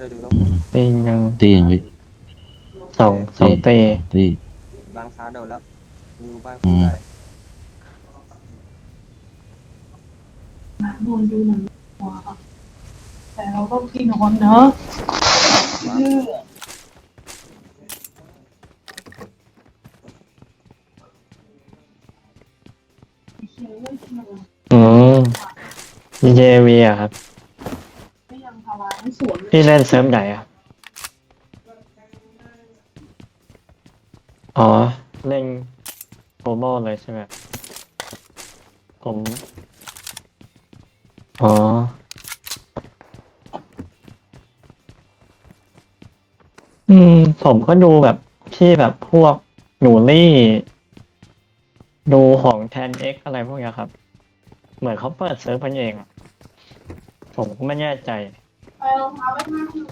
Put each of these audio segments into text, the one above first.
เจอดูแล้วตียัง ตีอย่างพี่สองสองเตตี บางช้าโดนแล้วมีบ้างอืม ได้โดนดูหนังหัวค่ะแต่เราก็ที่นอนเนอะเชื่อเชื่อเรื่องที่มันอืม DJV อะครับไม่ยังภาวะไม่สวนเลย พี่เล่นเซิร์ฟไหนอะอ๋อ เล่นโปรโมเลยใช่ไหม ผม อ๋อ อืม ผมก็ดูแบบที่แบบพวกหนูรี่ ดูของแทนเอ็กอะไรพวกเนี้ยครับ เหมือนเขาเปิดเซิร์ฟกันเอง ผมก็ไม่แน่ใจ ไปรองเท้าไว้ข้างหนึ่ง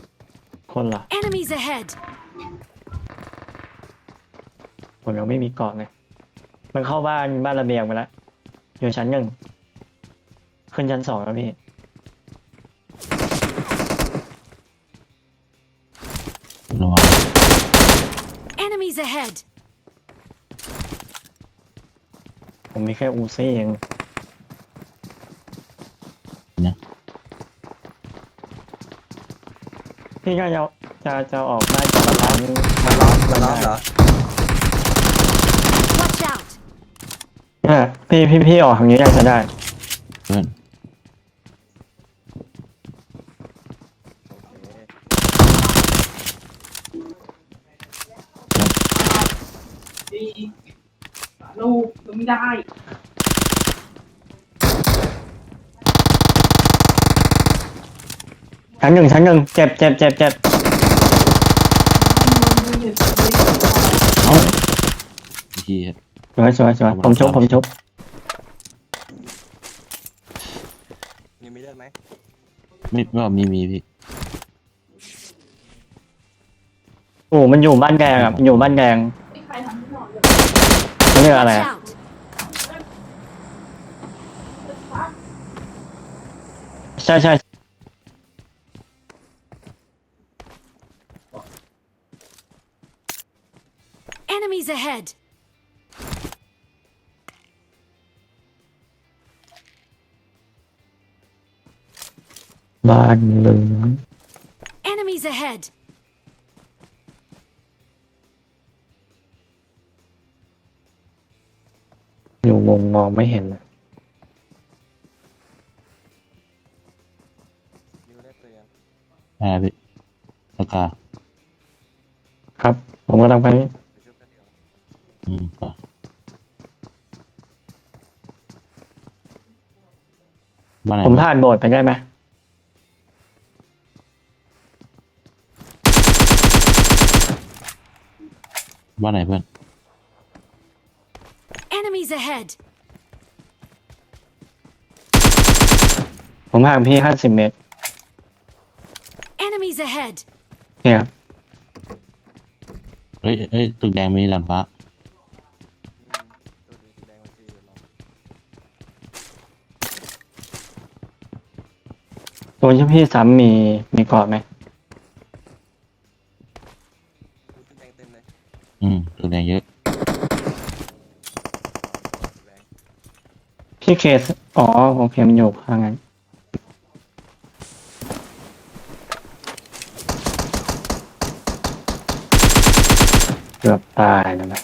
คนละ Enemies ahead! ผมยังไม่มีเกาะเลยมันเข้าบ้านบ้านระเบียงไปแล้วอยู่ชั้นหนึ่งขึ้นชั้นสองแล้วพี่ ระวัง Enemies ahead! ผมมีแค่อูซี่เอง นะ พี่ก็จะจะจะออกบ้จากร้านมันล้อมมันล้อมเหรอ Watch out! เนี่ยพี่พี่พี่ออกทางนี้ได้จะได้ เพื่อนดีลูกไม่ได้ ชั้นหนึ่งชั้นหนึ่งเจ็บเจ็บเจ็บเจ็บเอาพี่สวยสวยสวยผมชุบผมชุบยังมีเลือดไหมไม่ไม่มีมีพี่โอ้มันอยู่บ้านแดงอะมันอยู่บ้านแดงนอนเลยมันเรียกอะไร Watch อะใช่ใช่ Enemies ahead! บ้านเหลือง Enemies ahead! อยู่มุมมองไม่เห็นเลยยูได้เปลี่ยนอ่าพี่สกาครับ ผมก็ต้องไปไปชุบกันเดี๋ยว อืมป่ะบ้านไหนผมผ่านโบสถ์ไปได้ไหมบ้านไหนเพื่อน Enemies ahead! ผมห่างพี่ห้าสิบเมตร Enemies ahead! เนี่ยครับ เฮ้ยเฮ้ยตึกแดงมีหลังฟ้าตั ตัวที่พี่ซ้ำมีมีเกาะไหมดูสีแดงเต็มเลยอืมตึกแดงเยอะแดงพี่เคสอ๋อโอเคมันอยู่ข้างนั้นเกือบตายแล้วนะ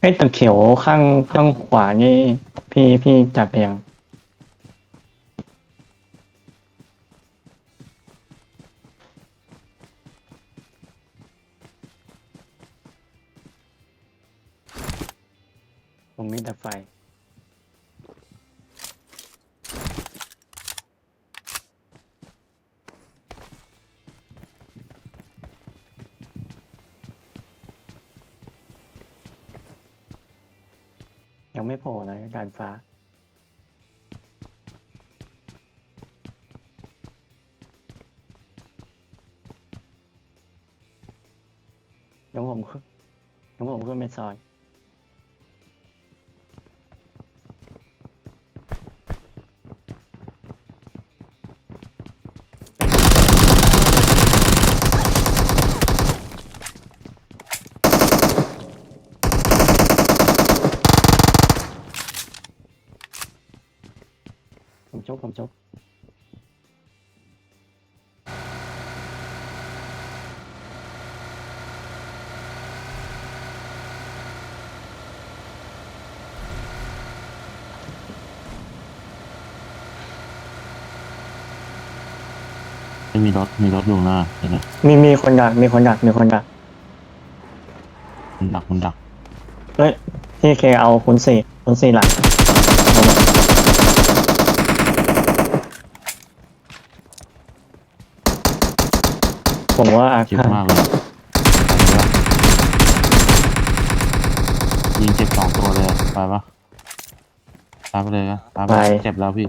ไอ้ตึกเขียวข้างข้างขวานี่ พี่พี่จับเพียงผมมีแต่ไฟ ยังไม่โผล่เลยการฟ้า เดี๋ยวผมขึ้นเดี๋ยวผมขึ้นไปซอย ผมจบผมจบไม่มีรถมีรถอยู่ข้างหน้าเห็นไหมมีมีคนดักมีคนดักมีคนดักมันดักมันดักเฮ้ยพี่เคเอาคุณสี่คุณสี่หลังเอามา ผมว่าอาเจ็บคารมากเลยยิงเจ็บสองตัวเลยอะไปปะตายไปเลยนะตายไปเจ็บแล้วพี่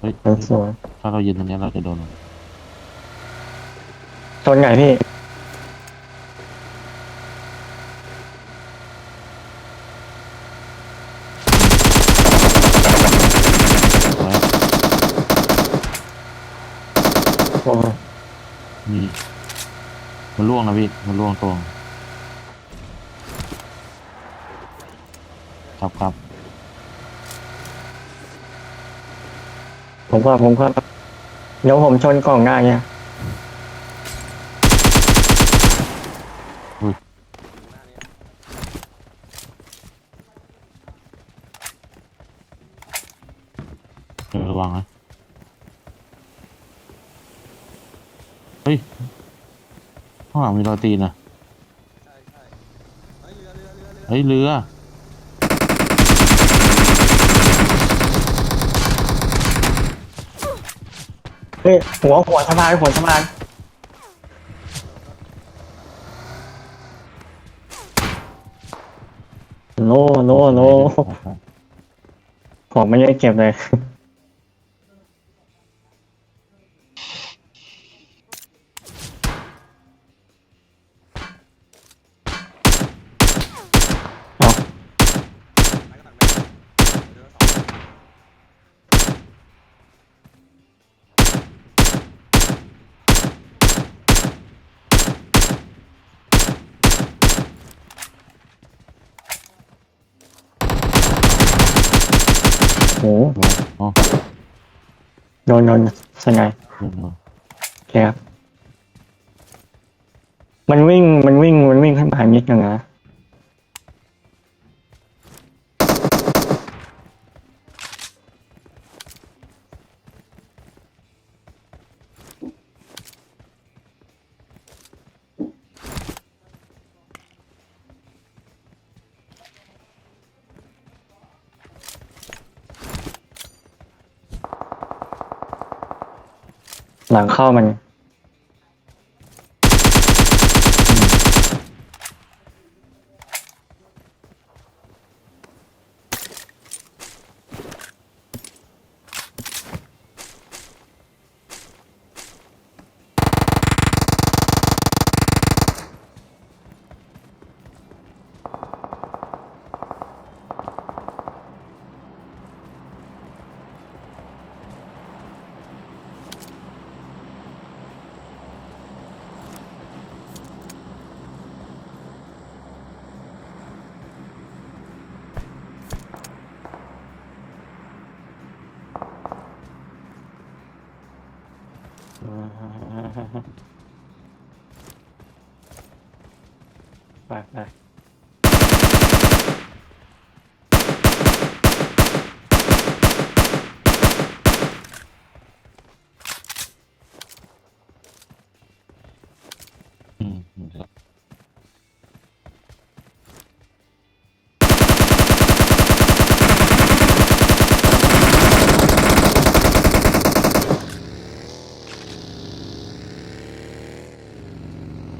เฮ้ยมันสวยถ้าเรายืนตรงนี้เราจะโดนชนไงพี่ ไว้ โอ้ย มีมันล่วงนะพี่ มันล่วงตัวครับครับ ผมก็ผมก็เดี๋ยวผมชนกล่องได้เนี่ย หน้านี้ เออระวังนะเฮ้ย ข้างหลังมีรอยตีนนะใช่ใช่เฮ้ยเรือเรือเรือเรือเฮ้ยเรือ เฮ้ยหัวหัวสะพานหัวสะพานโลโลโลของไม่ได้เก็บเลย โหโอ้โดนโดนสไงโดนโดนโอเคครับ มันวิ่งมันวิ่งมันวิ่งขึ้นไปนิดนึงนะ หลังเข้ามัน ไปไป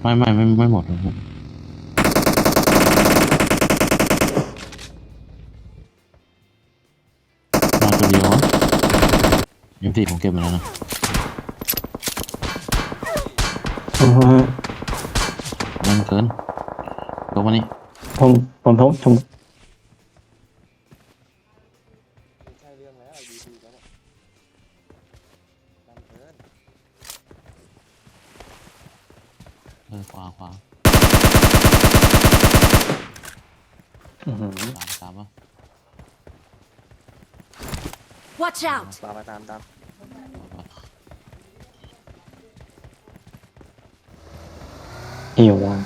ไม่ไม่ไม่ไม่หมดครับมาตัวเดียวเอ็มสี่ผมเก็บมาแล้วนะมันเกินลงวันนี้ผมผมทบผม ขวาขวาอื้อหือตามตามปะ Watch out! ตามไปตามตามหิวอะ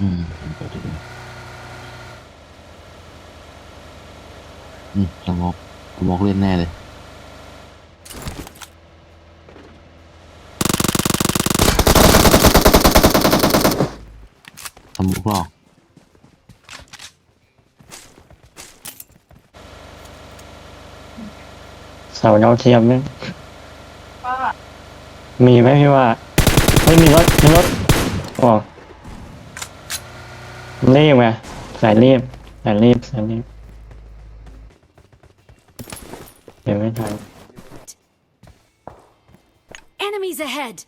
อืมผมก็จะดู อืมสมอกสมอกเล่นแน่เลยสมอกหรอกเสาดาวเทียมไหมป้ามีไหมพี่ว่าไม่มีรถมีรถอ๋อรีบไงสายรีบสายรีบสายรีบ ยวไม่ทัน Enemies ahead!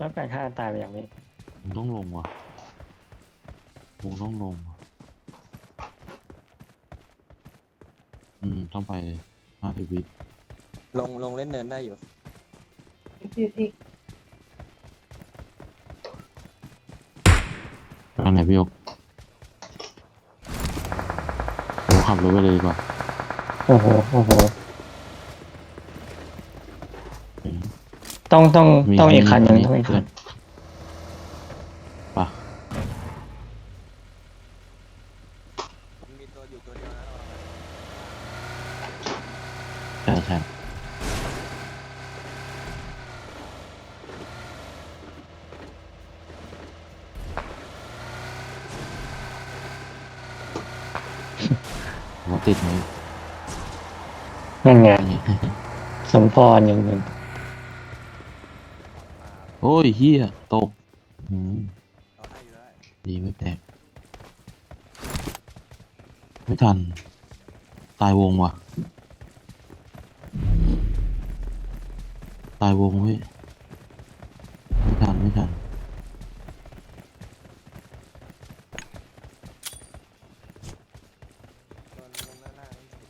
แล้วแปดห้าตายไปอย่างนี้ผมต้องลงว่ะผมต้องลงว่ะอืม ต้องไปห้าสิบวิลงลงเล่นเนินได้อยู่อีกทีอีกไปทางไหนพี่ยกผมขับรถไปเลยดีกว่าโอ้โห โอ้โห อืม ต้องต้องมีต้องอีกคันหนึ่งมีต้องอีกคันไปะมันมีตัวอยู่ตัวเดียวนะระวังนะใช่ใช่รถติดไหมนั่นไงอันนี้สมพรอย่างหนึ่ง โอ้ยเฮียตกอืมเอาให้อยู่ได้ดีไม่แตก ไม่ทัน ตายวงว่ะ ตายวงเว้ยไม่ทัน ไม่ทัน ตัวลงหน้าหน้านั่นสิ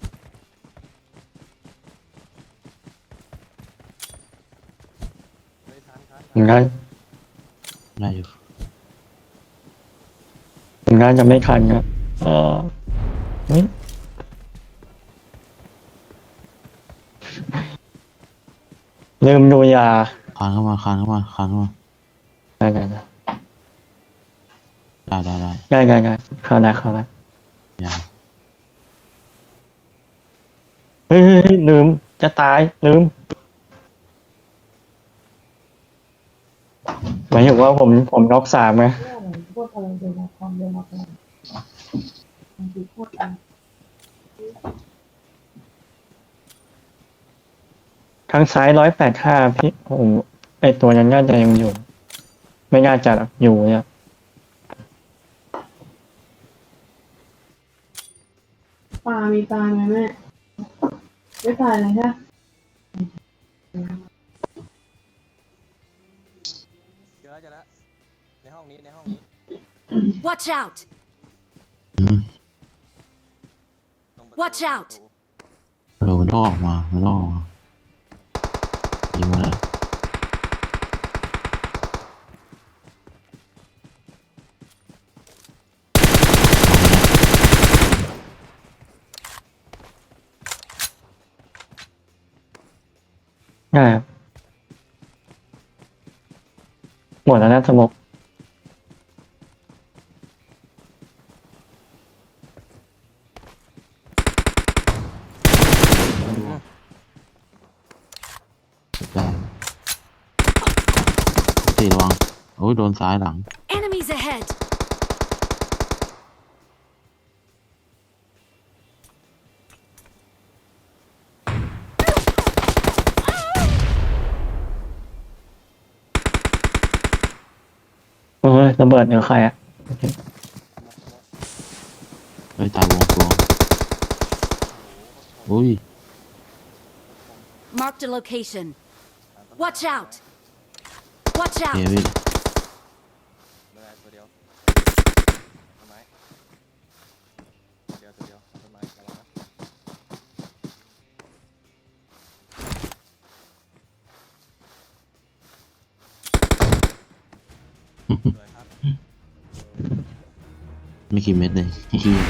เฮ้ยทั นทันผมน่าได้อยู่ผมน่าจะไม่ทันครับเออเฮ้ยลืมดูยาคานเข้ามาคานเข้ามาคานเข้ามาได้ได้ได้ได้ได้ได้ได้ได้ได้เข้าได้เข้าได้ยาเฮ้ยเฮ้ยเฮ้ยลืมจะตายลืมหมายถึงว่าผมผมน็อกสามไงพูดอะไรเดี๋ยวมาทำเดี๋ยวมาทำบางทีพูดอะทางซ้ายร้อยแปดห้าพี่ผมไอตัวนั้นน่าจะยังอยู่ ไม่น่าจะอยู่เนี่ยปลามีตาไหมแม่ไม่ตายเลยใช่ Watch out! Watch out! Hello, the dog, man. The dog. Yeah. Well, that's a more. ยโดนซ้ายหลัง Enemies ahead! โอ้ยระเบิดเหนือใครอะเฮ้ยตายวงตัวอุ้ย Marked a location. Watch out! Watch เฮ้ย out! พี่เลยตัวเดียว ต้นไม้เดี๋ยวเดี๋ยวต้นไม้ระวังนะสวยครับ ไม่กี่เม็ดเลยเฮีย